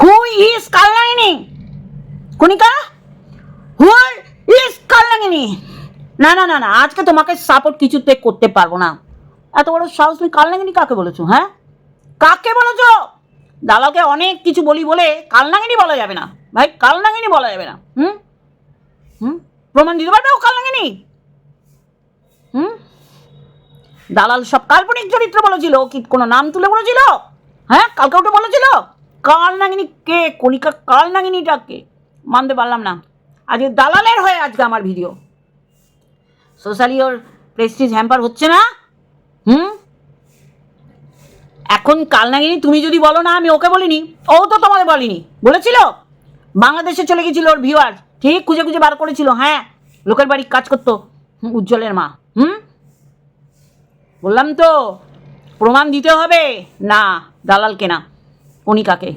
Who is কালনাগিনী Kanika who is কালনাগিনী না না না না, আজকে তোমাকে সাপোর্ট কিছুতে করতে পারব না। এত বড় সাহস তুমি কালনাগিনী কাকে বলেছ হ্যাঁ? কাকে বলেছ? দালালকে অনেক কিছু বলি বলে কালনাগিনী বলা যাবে না। ভাই কালনাগিনী বলা যাবে না। হুম? হুম? প্রমাণ দিতে পারবে ও কালনাগিনী হুম? দালাল সব কাল্পনিক চরিত্র বলেছিল কি কোনো নাম তুলে বলেছিল? হ্যাঁ? কালকে ওটা বলেছিল? কাল নাগিনী কে? কণিকা কাল নাগিনীটা কে? মানতে পারলাম না। আজকে দালালের হয়ে আজকে আমার ভিডিও। সোশ্যালি ওর প্রেস্টিজ হ্যাম্পার হচ্ছে না? হুম? এখন কাল কালনাগিনী তুমি যদি বলো না, আমি ওকে বলিনি। ও তো তোমাদের বলিনি। বলেছিল? বাংলাদেশে চলে গেছিল ওর ভিউয়ার ঠিক, খুঁজে খুঁজে বার করেছিল। হ্যাঁ লোকের বাড়ি কাজ করতো। উজ্জ্বলের মা। হুম? বললাম তো, প্রমাণ দিতে হবে? না দালালকে না কণিকাকে।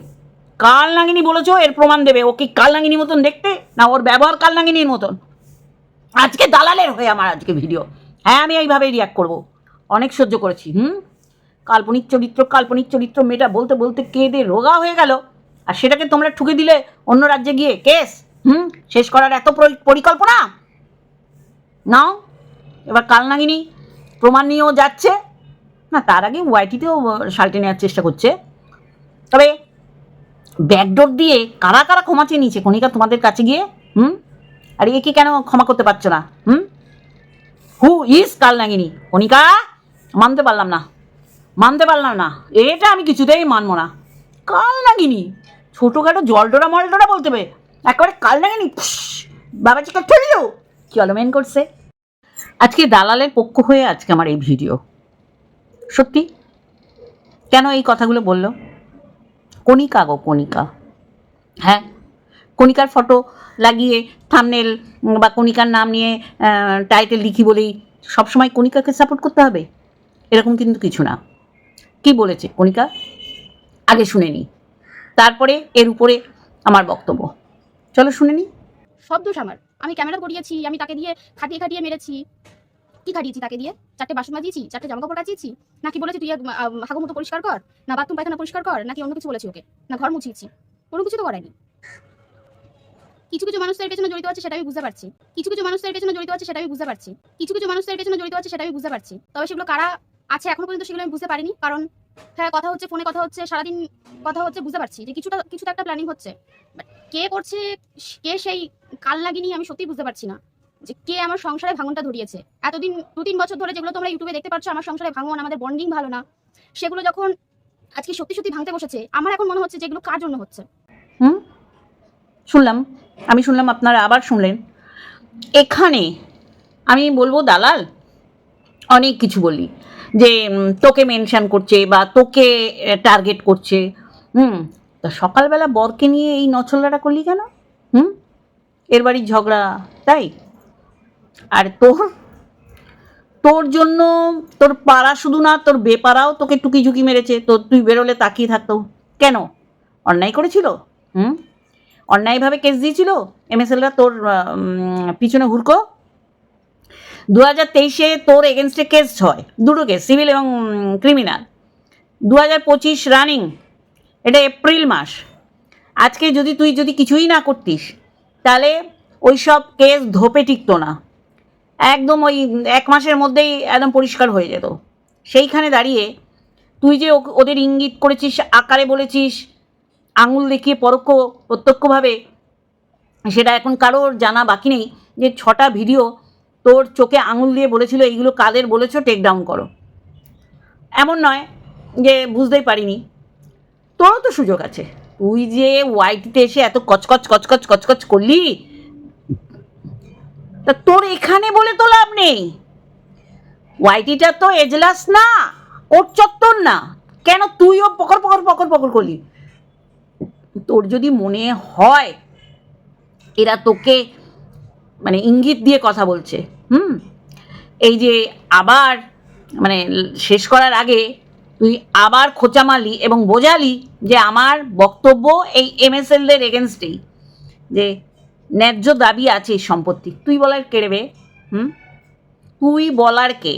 কাল নাগিনী বলেছ, এর প্রমাণ দেবে। ও কি কাল নাগিনী মতন দেখতে, না ওর ব্যবহার কাল নাগিনীর মতন? আজকে দালালের হয়ে আমার আজকে ভিডিও হ্যাঁ আমি এইভাবেই রিয়াক্ট করব। অনেক সহ্য করেছি, হুম? কাল্পনিক চরিত্র কাল্পনিক চরিত্র মেয়েটা বলতে বলতে কে কেঁদে রোগা হয়ে গেল। আর সেটাকে তোমরা ঠুকে দিলে অন্য রাজ্যে গিয়ে কেস, হুম? শেষ করার এত পরিকল্পনা? নাও, এবার কালনাগিনী প্রমাণ নিয়েও যাচ্ছে। না, তার আগে ওয়াইটিতেও শালটে নেওয়ার চেষ্টা করছে। তবে ব্যাকডোর দিয়ে কারা কারা ক্ষমা চেয়ে নিয়েছে? কণিকা, তোমাদের কাছে গিয়ে, হুম? আর একে কেন ক্ষমা করতে পারছ না, হুম? হু ইজ কালনাগিনী কণিকা, মানতে পারলাম না, মানতে পারলাম না। এটা আমি কিছুতেই মানবো না। কালনাগিনী ছোটোখাটো জলডোরা মলডোরা বলতে হবে। একেবারে কালনাগিনী বাবা চিকা চলল চলো মেন করছে? আজকে দালালের পক্ষ হয়ে আজকে আমার এই ভিডিও। সত্যি? কেন এই কথাগুলো বলল? কণিকা গো, কণিকা। হ্যাঁ? কণিকার ফটো লাগিয়ে থামনেল বা কণিকার নাম নিয়ে টাইটেল লিখি বলেই সবসময় কণিকাকে সাপোর্ট করতে হবে? এরকম কিন্তু কিছু না। কি বলেছে কণিকা? আগে শুনে নি। তারপরে এর উপরে আমার বক্তব্য। চলো শুনে নি। সব দোষ আমার আমি ক্যামেরা করিয়েছি আমি তাকে দিয়ে খাটিয়ে খাটিয়ে মেরেছি। কি খাটিয়েছি তাকে দিয়ে? চারটে বাসন মাজিয়েছি, চারটে জামা কাপড় কাচিয়েছি? নাকি বলেছি তুই হাগু মতো পরিষ্কার কর? না বাথরুম, পায়খানা পরিষ্কার কর? নাকি অন্য কিছু বলেছি ওকে? না ঘর মুছিয়েছি। কোনো কিছু তো করায়নি কিছু কিছু মানুষের পেছনে জড়িত আছে সেটা আমি বুঝতে পারছি। কিছু কিছু মানুষের পেছনে জড়িত আছে সেটা আমি বুঝতে পারছি। কিছু কিছু মানুষের পেছনে জড়িত আছে সেটা আমি বুঝতে পারছি। তবে সেগুলো কারা আছে এখনও পর্যন্ত সেগুলো আমি বুঝতে পারিনি। কারণ হ্যাঁ কথা হচ্ছে, ফোনে কথা হচ্ছে, সারাদিন কথা হচ্ছে, বুঝতে পারছি যে কিছুটা কিছুটা একটা প্ল্যানিং হচ্ছে। কে করছে, কে সেই কাল লাগিনি আমি সত্যিই বুঝতে পারছি না। যে কে আমার সংসারে ভাঙনটা ধরিয়েছে? এতদিন দু তিন বছর ধরে যেগুলো তোমরা ইউটিউবে দেখতে পাচ্ছ আমার সংসারে ভাঙন, আমাদের বন্ডিং ভালো না, সেগুলো যখন আজকে সত্যি সত্যি ভাঙতে বসেছে, আমার এখন মনে হচ্ছে যেগুলো কার জন্য হচ্ছে? হুম? শুনলাম। আমি শুনলাম আপনারা আবার শুনলেন। এখানে আমি বলব দালাল, অনেক কিছু বলি। যে তোকে মেনশন করছে বা তোকে টার্গেট করছে। হুম? তা সকালবেলা বরকে নিয়ে এই নছলাটা করলি কেন? হুম? এর বাড়ির ঝগড়া, তাই? আর তোর? তোর জন্য তোর পাড়া শুধু না, তোর বেপাড়াও তোকে টুকি ঝুঁকি মেরেছে। তো তুই বেরোলে তাকিয়ে থাকতো। কেন? অন্যায় করেছিল? হুম? অন্যায়ভাবে কেস দিয়েছিল? এমএসএলরা তোর পিছনে হুড়কো? দু হাজার তেইশে তোর এগেনস্টে কেস হয়। দুটো কেস, সিভিল এবং ক্রিমিনাল। দু হাজার পঁচিশ রানিং। এটা এপ্রিল মাস। আজকে যদি তুই যদি কিছুই না করতিস, তাহলে ওই সব কেস ধোপে টিকতো না। একদম ওই এক মাসের মধ্যেই একদম পরিষ্কার হয়ে যেত। সেইখানে দাঁড়িয়ে তুই যে ওদের ইঙ্গিত করেছিস, আকারে বলেছিস, আঙুল দেখিয়ে পরোক্ষ প্রত্যক্ষভাবে, সেটা এখন কারোর জানা বাকি নেই যে ছটা ভিডিও তোর চোখে আঙুল দিয়ে বলেছিল, এইগুলো কাদের বলেছ টেক ডাউন করো। এমন নয় যে বুঝতেই পারিনি। তোরও তো সুযোগ আছে। তুই যে ওয়াইটিতে এসে এত কচকচ কচকচ কচকচ করলি তা তোর এখানে বলে তো লাভ নেই। ওয়াইটিটা তো এজলাস না, ওর চত্বর না। কেন তুইও পকর পকর পকর পকর করলি? তোর যদি মনে হয়, এরা তোকে মানে ইঙ্গিত দিয়ে কথা বলছে, হুম? এই যে আবার মানে শেষ করার আগে তুই আবার খোঁচা মারলি এবং বোঝালি যে আমার বক্তব্য এই এমএসএলদের এগেনস্টেই যে ন্যায্য দাবি আছে সম্পত্তি। তুই বলার কে রে বে? হুম? তুই বলার কে?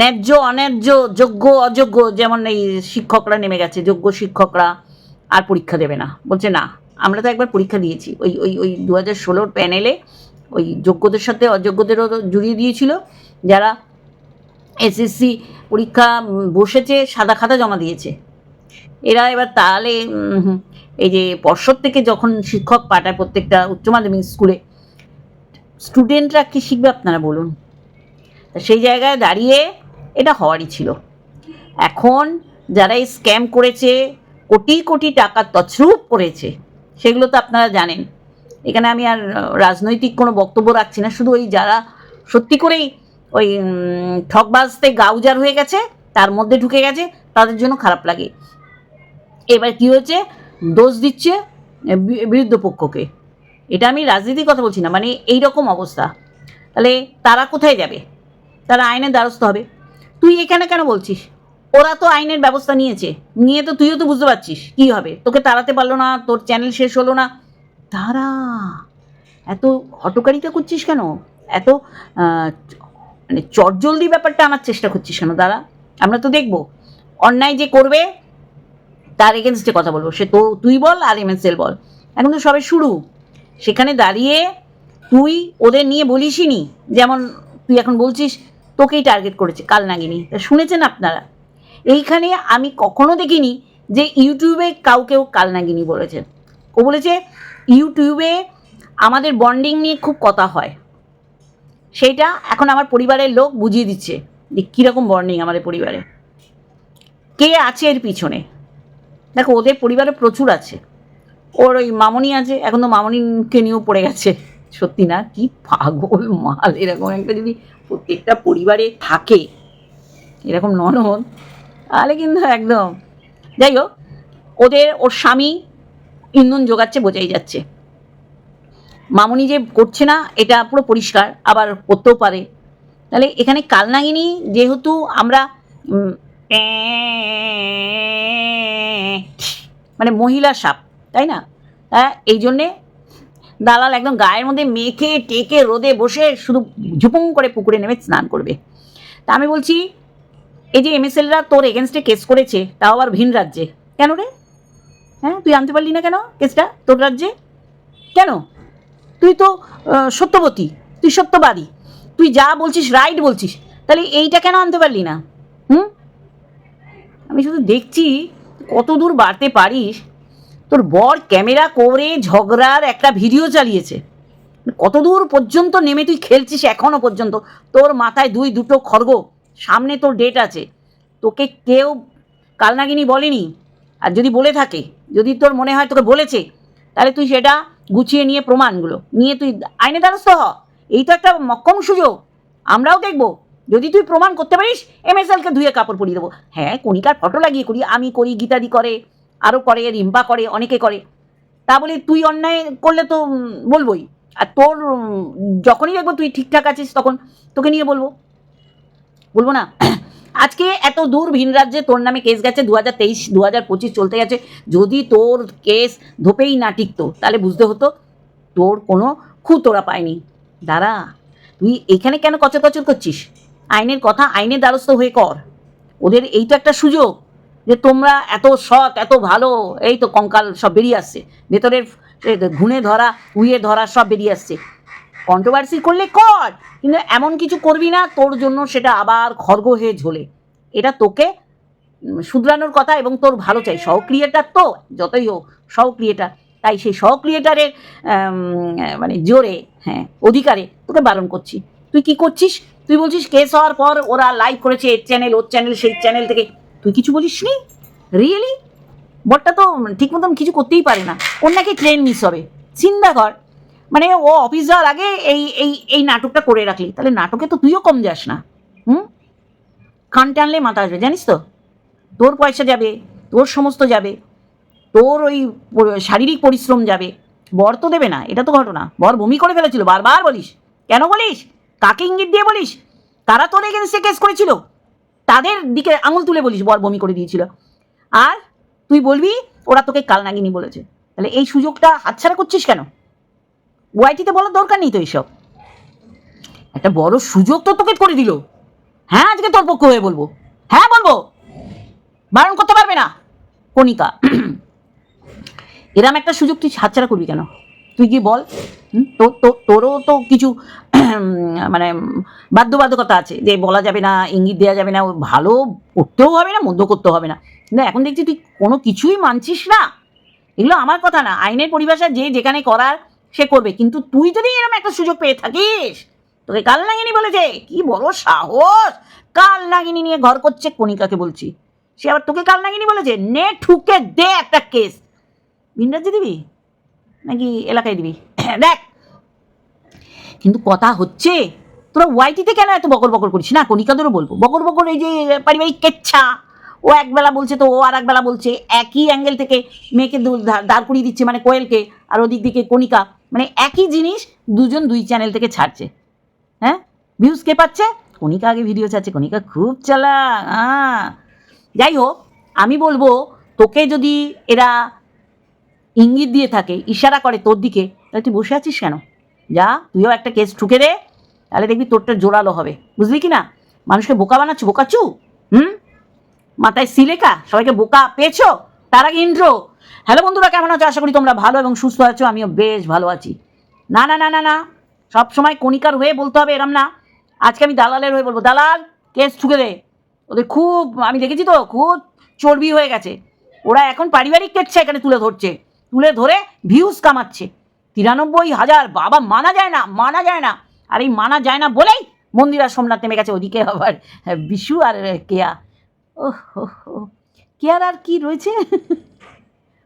ন্যায্য, অন্যায্য, যোগ্য, অযোগ্য, যেমন এই শিক্ষকরা নেমে গেছে, যোগ্য শিক্ষকরা আর পরীক্ষা দেবে না। বলছে না, আমরা তো একবার পরীক্ষা দিয়েছি। ওই ওই ওই দু হাজার ষোলোর প্যানেলে ওই যোগ্যদের সাথে অযোগ্যদেরও জুড়িয়ে দিয়েছিল। যারা এসএসসি পরীক্ষা বসেছে, সাদা খাতা জমা দিয়েছে। এরা এবার তাহলে এই যে পর্ষদ থেকে যখন শিক্ষক পাঠায় প্রত্যেকটা উচ্চ মাধ্যমিক স্কুলে স্টুডেন্টরা কি শিখবে আপনারা বলুন? সেই জায়গায় দাঁড়িয়ে এটা হওয়ারই ছিল। এখন যারা এই স্ক্যাম করেছে, কোটি কোটি টাকা তছরূপ করেছে, সেগুলো তো আপনারা জানেন। এখানে আমি আর রাজনৈতিক কোনো বক্তব্য রাখছি না, শুধু ওই যারা সত্যি করেই ওই ঠকবাজতে গাউজার হয়ে গেছে, তার মধ্যে ঢুকে গেছে, তাদের জন্য খারাপ লাগে। এবার কি হয়েছে? দোষ দিচ্ছে বিরুদ্ধ পক্ষকে। এটা আমি রাজনীতির কথা বলছি না মানে এই রকম অবস্থা। তাহলে তারা কোথায় যাবে? তারা আইনের দ্বারস্থ হবে। তুই এখানে কেন বলছিস? ওরা তো আইনের ব্যবস্থা নিয়েছে। নিয়ে তো তুইও তো বুঝতে পারছিস কী হবে। তোকে তাড়াতে পারল না, তোর চ্যানেল শেষ হলো না। তারা এত হটকারিতা করছিস কেন? এত মানে চটজলদি ব্যাপারটা আনার চেষ্টা করছিস কেন? দাদা আমরা তো দেখব। অন্যায় যে করবে তার এগেনস্টে কথা বলব। সে তো তুই বল আর এমএসএল বল। এখন তো সবে শুরু। সেখানে দাঁড়িয়ে তুই ওদের নিয়ে বলিসই নি যেমন তুই এখন বলছিস, তোকেই টার্গেট করেছে কাল নাগিনি। তা শুনেছেন আপনারা? এইখানে আমি কখনো দেখিনি যে ইউটিউবে কাউকেও কাল নাগিনি বলেছে। ও বলেছে ইউটিউবে আমাদের বন্ডিং নিয়ে খুব কথা হয়। সেইটা এখন আমার পরিবারের লোক বুঝিয়ে দিচ্ছে যে কীরকম বন্ডিং আমাদের পরিবারে। কে আছে এর পিছনে? দেখো, ওদের পরিবারে প্রচুর আছে। ওর ওই মামনি আছে, এখন তো মামনিকে নিয়েও পড়ে গেছে। সত্যি না, কি পাগল মাল, এরকম একটা যদি প্রত্যেকটা পরিবারে থাকে, এরকম ননদ, তাহলে কিন্তু একদম। যাই হোক, ওদের, ওর স্বামী ইন্ধন যোগাচ্ছে, বোঝাই যাচ্ছে। মামনি যে করছে না, এটা পুরো পরিষ্কার, আবার করতেও পারে। তাহলে এখানে কালনাগিনী, যেহেতু আমরা মানে মহিলা সাপ, তাই না? হ্যাঁ এই জন্যে দালাল একদম গায়ের মধ্যে মেখে, টেকে, রোদে বসে শুধু ঝুপুং করে পুকুরে নেমে স্নান করবে। তা আমি বলছি, এই যে এমএসএলরা তোর এগেনস্টে কেস করেছে, তাও আবার ভিন রাজ্যে। কেন রে? হ্যাঁ তুই আনতে পারলি না কেন কেসটা তোর রাজ্যে? কেন? তুই তো সত্যবতী, তুই সত্যবাদী, তুই যা বলছিস রাইট বলছিস, তাহলে এইটা কেন আনতে পারলি না? হুম? আমি শুধু দেখছি কত দূর বাড়তে পারিস। তোর বর ক্যামেরা করে ঝগড়ার একটা ভিডিও চালিয়েছে। কত দূর পর্যন্ত নেমে তুই খেলছিস এখনও পর্যন্ত? তোর মাথায় দুই দুটো খড়গ, সামনে তোর ডেট আছে। তোকে কেউ কালনাগিনী বলেনি? আর যদি বলে থাকে, যদি তোর মনে হয় তোকে বলেছে, তাহলে তুই সেটা গুছিয়ে নিয়ে প্রমাণগুলো নিয়ে তুই আইনে দ্বারস্থ হ। এই তো একটা মক্কম সুযোগ। আমরাও দেখব। যদি তুই প্রমাণ করতে পারিস এমএসএলকে ধুয়ে কাপড় পরিয়ে দেবো। হ্যাঁ কণিকার ফটো লাগিয়ে করি, আমি করি, গীতাদি করে আরও করে, রিম্পা করে, অনেকে করে। তা বলে তুই অন্যায় করলে তো বলবোই। আর তোর যখনই দেখব তুই ঠিকঠাক আছিস তখন তোকে নিয়ে বলব। বলব না? আজকে এত দূর ভিন রাজ্যে তোর নামে কেস গেছে দু হাজার তেইশ দু হাজার পঁচিশ চলতে গেছে। যদি তোর কেস ধোপেই না টিকতো, তাহলে বুঝতে হতো তোর কোনো খু তোরা পায়নি। দাঁড়া, তুই এখানে কেন কচর কচর করছিস? আইনের কথা আইনের দ্বারস্থ হয়ে কর। ওদের এই তো একটা সুযোগ যে তোমরা এত সৎ, এত ভালো, এই তো কঙ্কাল সব বেরিয়ে আসছে। ভেতরের ঘুণে ধরা, উইয়ে ধরা সব বেরিয়ে আসছে। কন্ট্রোভার্সি করলে কর, কিন্তু এমন কিছু করবি না, তোর জন্য সেটা আবার খর্গ হয়ে ঝোলে। এটা তোকে শুধরানোর কথা এবং তোর ভালো চাই। সহ ক্রিয়েটার তো, যতই হোক সহ ক্রিয়েটার তাই সেই সহ ক্রিয়েটারের মানে জোরে হ্যাঁ অধিকারে তোকে বারণ করছি। তুই কি করছিস? তুই বলছিস কেস হওয়ার পর ওরা লাইভ করেছে এর চ্যানেল ওর চ্যানেল সেই চ্যানেল থেকে। তুই কিছু বলিস নি রিয়েলি বটটা তো ঠিক মতন কিছু করতেই পারে না। ওর নাকি ট্রেন মিস হবে। চিন্তা কর। মানে ও অফিস যাওয়ার আগে এই এই এই নাটকটা করে রাখলি। তাহলে নাটকে তো তুইও কম যাস না। হুম? খান টানলে মাথা আসবে, জানিস তো? তোর পয়সা যাবে, তোর সমস্ত যাবে, তোর ওই শারীরিক পরিশ্রম যাবে। বর তো দেবে না, এটা তো ঘটনা। বর বমি করে ফেলেছিল, বারবার বলিস। কেন বলিস? কাকে ইঙ্গিত দিয়ে বলিস? তারা তোর এগেনস্টে কেস করেছিল। তাদের দিকে আঙুল তুলে বলিস, বর বমি করে দিয়েছিল। আর তুই বলবি, ওরা তোকে কালনাগিনী বলেছে। তাহলে এই সুযোগটা হাতছাড়া করছিস কেন? ওয়াইটিতে বলার দরকার নেই তো এইসব একটা বড় সুযোগ তো তোকে করে দিল। হ্যাঁ আজকে তোর পক্ষ হয়ে বলব। হ্যাঁ বলব। বারণ করতে পারবে না। কণিকা, এরম একটা সুযোগ তুই হাতছাড়া করবি কেন? তুই কি বল? তোরও তো কিছু মানে বাধ্যবাধকতা আছে যে বলা যাবে না, ইঙ্গিত দেওয়া যাবে না ভালো করতেও হবে না, মন্দ করতেও হবে না। কিন্তু এখন দেখছি তুই কোনো কিছুই মানছিস না। এগুলো আমার কথা না, আইনের পরিভাষা যে যেখানে করার সে করবে। কিন্তু তুই যদি এরকম একটা সুযোগ পেয়ে থাকিস, তোকে কাল নাগিনী বলেছে, কি বড় সাহস! কাল নাগিনী নিয়ে ঘর করছে কণিকাকে বলছি। সে আবার তোকে কাল নাগিনী বলেছে, নে, ঠুকে দে একটা কেস। ভিনরাজ্যে দিবি? নাকি এলাকায় দিবি? দেখ, কিন্তু কথা হচ্ছে, তোরা ওয়াইটিতে কেন এত বকর বকর করিস? না, কণিকাদেরও বলব। বকর বকর এই যে পারিবারিক কেচ্ছা, ও একবেলা বলছে তো, ও আর একবেলা বলছে, একই অ্যাঙ্গেল থেকে মেয়েকে দাঁড় করিয়ে দিচ্ছে মানে কোয়েলকে, আর ওদিক দিকে কণিকা মানে একই জিনিস দুজন দুই চ্যানেল থেকে ছাড়ছে। হ্যাঁ? ভিউজ কে পাচ্ছে? কণিকা আগে ভিডিও ছাড়ছে, কণিকা খুব চালা হ্যাঁ। যাই হোক, আমি বলব, তোকে যদি এরা ইঙ্গিত দিয়ে থাকে, ইশারা করে তোর দিকে। তাহলে তুই বসে আছিস কেন? যা, তুইও একটা কেস ঠুকে দে, তাহলে দেখবি তোরটা জোরালো হবে। বুঝলি কি না? মানুষকে বোকা বানাচ্ছ, বোকাচু? হুম? মাথায় সিলেকা সবাইকে বোকা পেয়েছ? তার আগে ইন্ট্রো হ্যালো বন্ধুরা, কেমন আছো? আশা করি তোমরা ভালো এবং সুস্থ আছো, আমিও বেশ ভালো আছি। না না না না না। সব সময় কণিকার হয়ে বলতে হবে, এরম না। আজকে আমি দালালের হয়ে বলব। দালাল কেস ঠুকে দে। ওদের খুব, আমি দেখেছি তো, খুব চর্বি হয়ে গেছে। ওরা এখন পারিবারিক কেচ্ছে এখানে তুলে ধরছে। তুলে ধরে ভিউজ কামাচ্ছে। তিরানব্বই হাজার বাবা মানা যায় না, মানা যায় না। আর এই মানা যায় না বলেই মন্দিরা সোমনাথ নেমে গেছে ওদিকে আবার বিশু আর কেয়া। ও কেয়ার আর কি রয়েছে?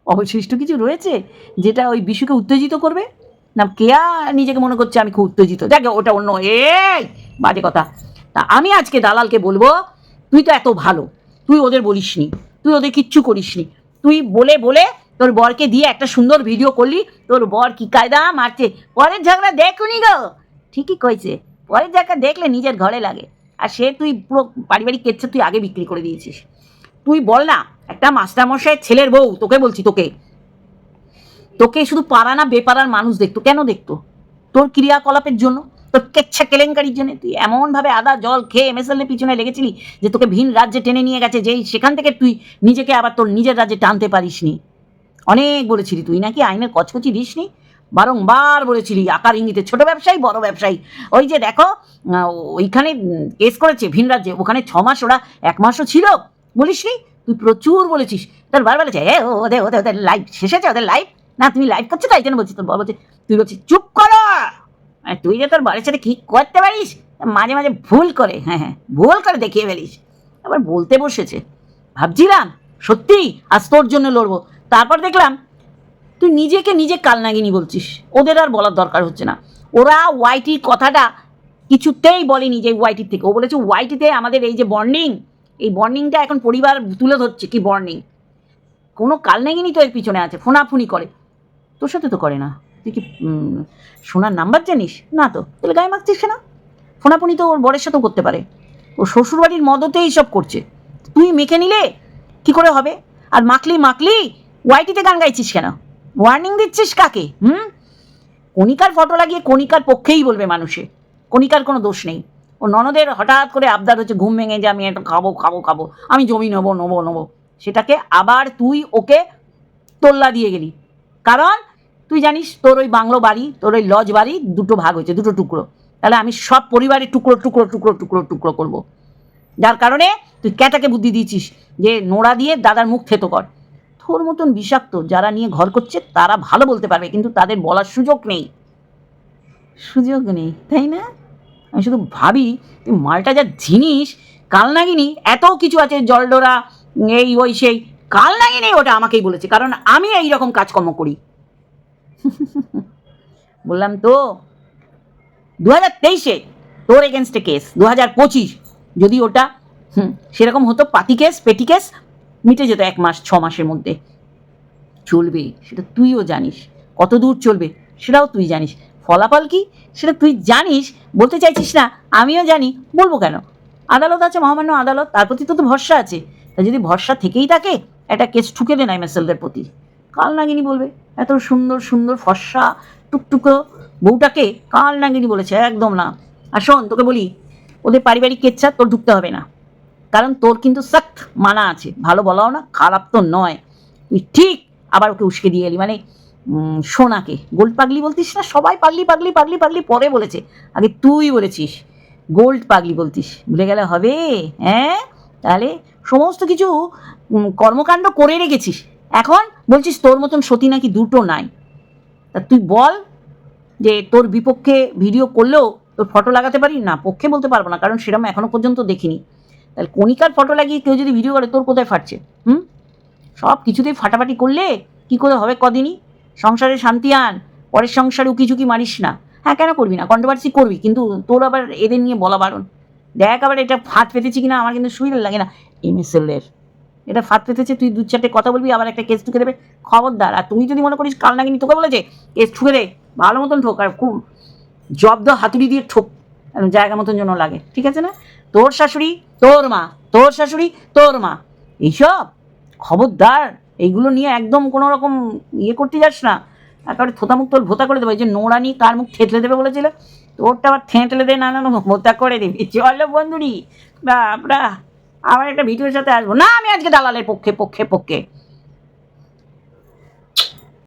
অবশিষ্ট কিছু রয়েছে যেটা ওই বিশুকে উত্তেজিত করবে? না, কেয়া নিজেকে মনে করছে আমি খুব উত্তেজিত। দেখ, ওটা অন্য। এই, বাজে কথা। তা আমি আজকে দালালকে বলব, তুই তো এত ভালো। তুই ওদের বলিসনি। তুই ওদের কিচ্ছু করিসনি। তুই বলে বলে তোর বরকে দিয়ে একটা সুন্দর ভিডিও করলি, তোর বর কি কায়দা মারছে? পরের ঝগড়া দেখুনি গো। ঠিকই কইছে। পরের ঝগড়া দেখলে নিজের ঘরে লাগে। আর সে তুই পুরো পারিবারিক কেচ্ছে তুই আগে বিক্রি করে দিয়েছিস। তুই বল না, একটা মাস্টারমশাইয়ের ছেলের বউ, তোকে বলছি তোকে। তোকে শুধু পাড়া না বেপাড়ার মানুষ দেখতো। কেন দেখতো? তোর ক্রিয়াকলাপের জন্য, তোর কেচ্ছা কেলেঙ্কারির জন্য। তুই এমনভাবে আদা, জল খেয়ে এমএসএল পিছনে লেগেছিলি যে তোকে ভিন রাজ্যে টেনে নিয়ে গেছে, যেই সেখান থেকে তুই নিজেকে আবার তোর নিজের রাজ্যে টানতে পারিসনি। অনেক বলেছিলি তুই নাকি আইনের কচকচি দিসনি? বারংবার বলেছিলি, আকার ইঙ্গিতে। ছোট ব্যবসায়ী, বড় ব্যবসায়ী। ওই যে দেখো ওইখানে কেস করেছে ভিন রাজ্যে। ওখানে ছ মাস ওরা, এক মাসও ছিল। বলিসনি? তুই প্রচুর বলেছিস। তোর বার বলেছে, এ, ও, ওদের ওদের ওদের লাইভ শেষ হয়েছে, ওদের লাইভ না, তুমি লাইভ করছ তাই জন্য বলছিস তোর বর বলছে, তুই বলছিস চুপ করো! তুই যে তোর বাড়ির সাথে কি করতে পারিস? মাঝে মাঝে ভুল করে হ্যাঁ হ্যাঁ ভুল করে দেখিয়ে ফেলিস। আবার বলতে বসেছে। ভাবছিলাম সত্যি আজ তোর জন্য লড়বো। তারপর দেখলাম, তুই নিজেকে নিজে কালনাগিনী বলছিস। ওদের আর বলার দরকার হচ্ছে না। ওরা ওয়াইটির কথাটা কিছুতেই বলেনি যে ওয়াইটির থেকে। ও বলেছে ওয়াইটিতে আমাদের এই যে বন্ডিং এই বন্ডিংটা এখন পরিবার তুলে ধরছে। কি বর্নিং কোনো কালনাগিনী তো এর পিছনে আছে, ফোনাফুনি করে। তোর সাথে তো করে না। তুই কি সোনার নাম্বার জানিস? না তো। তাহলে গায়ে মাখছিস না। ফোনাফুনি তো ওর বরের সাথেও করতে পারে। ও শ্বশুরবাড়ির মদতেই সব করছে। তুই মেখে নিলে কি করে হবে? আর মাখলি মাখলি ওয়াইটিতে গান গাইছিস কেন? ওয়ার্নিং দিচ্ছিস কাকে? হুম? কণিকার ফটো লাগিয়ে কণিকার পক্ষেই বলবে মানুষে। কণিকার কোনো দোষ নেই। ও ননদের হঠাৎ করে আবদার হচ্ছে, ঘুম ভেঙে যে, আমি এটা খাব খাব খাব। আমি জমি নেব নেব নেব। সেটাকে আবার তুই ওকে তোল্লা দিয়ে গেলি। কারণ তুই জানিস, তোর ওই বাংলো বাড়ি, তোর ওই লজ বাড়ি দুটো ভাগ হয়েছে, দুটো টুকরো। তাহলে আমি সব পরিবারের টুকরো টুকরো টুকরো টুকরো টুকরো করব। যার কারণে তুই ক্যাটাকে বুদ্ধি দিয়েছিস যে নোড়া দিয়ে দাদার মুখ থেতো কর। তোর মতন বিষাক্ত যারা নিয়ে ঘর করছে তারা ভালো বলতে পারবে কিন্তু তাদের বলার সুযোগ নেই। সুযোগ নেই তাই না? আমি শুধু ভাবি মালটা যা জিনিস কাল নাগিনি এত কিছু আছে জলডোরা এই ওই সেই কাল নাগিনি ওটা আমাকেই বলেছে কারণ আমি এই রকম কাজকর্ম করি। বললাম তো দু হাজার তেইশে তোর এগেনস্টে কেস দু হাজার পঁচিশ যদি ওটা হুম সেরকম হতো পাতি কেস পেটি কেস মিটে যেত এক মাস, ছ মাসের মধ্যে। চলবে, সেটা তুইও জানিস। কত দূর চলবে, সেটাও তুই জানিস। ফলাফল কি, সেটা তুই জানিস। বলতে চাইছিস না, আমিও জানি, বলব কেন? আদালত আছে, মহামান্য আদালত, তার প্রতি তো তো ভরসা আছে। তা যদি ভরসা থেকেই থাকে, একটা কেস ঠুকে দে না এমএসএলদের প্রতি। কাল নাগিনী বলবে, এত সুন্দর সুন্দর ফর্সা, টুকটুকো বউটাকে কাল নাগিনী বলেছে, একদম না। আর শোন, তোকে বলি, ওদের পারিবারিক কেচ্ছা তোর ঢুকতে হবে না। কারণ তোর কিন্তু সখ্ত মানা আছে। ভালো বলাও না, খারাপ তো নয়। তুই ঠিক আবার ওকে উস্কে দিয়ে এলি। মানে সোনাকে। গোল্ড পাগলি বলতিস না? সবাই পাগলি পাগলি পাগলি পাগলি পরে বলেছে। আগে তুই বলেছিস, গোল্ড পাগলি বলতিস। ভুলে গেলে হবে? হ্যাঁ? তাহলে সমস্ত কিছু কর্মকাণ্ড করে রেখেছিস। এখন বলছিস তোর মতন সতী নাকি দুটো নাই। তা তুই বল যে তোর বিপক্ষে ভিডিও করলেও তোর ফটো লাগাতে পারি? না, পক্ষে বলতে পারব না। কারণ সেরকম এখনও পর্যন্ত দেখিনি। তাহলে কণিকার ফটো লাগিয়ে কেউ যদি ভিডিও করে, তোর কোথায় ফাটছে? হুম? সব কিছুতেই ফাটাফাটি করলে কি করে হবে কদিনই? সংসারে শান্তি আন, পরের সংসারে উকি ঝুঁকি মারিস না। হ্যাঁ কেন করবি না? কন্ট্রোভার্সি করবি, কিন্তু তোর আবার এদের নিয়ে বলা বারণ। দেখ আবার এটা ফাঁদ পেতেছি কিনা, আমার কিন্তু সুবিধা লাগে না। এম এমএসএলের এটা ফাঁদ পেতেছে, তুই দু চারটে কথা বলবি, আবার একটা কেস ঠুকে দেবে। খবরদার, আর তুই যদি মনে করিস কাল নাগিনি তোকে বলেছে কেস ঠুকে দে, ভালো মতন ঠোক আর খুব জব্দ হাতুড়ি দিয়ে ঠোক। জায়গা মতন যেন লাগে, ঠিক আছে না? তোর শাশুড়ি, তোর মা, তোর শাশুড়ি, তোর মা। এইসব? খবরদার, এইগুলো নিয়ে একদম কোনো রকম ইয়ে করতে যাস না। একেবারে থোতামুখ তোর ভোতা করে দেবে। যে নোংরা নিয়ে কার মুখ থেতলে দেবে বলেছিল, তোরটা আবার থেঁতলে দে, না না ভোতা করে দিবি। চলো বন্ধুরি বা বাপরা, আবার একটা ভিডিওর সাথে আসব। না, আমি আজকে দালালের পক্ষে পক্ষে পক্ষে।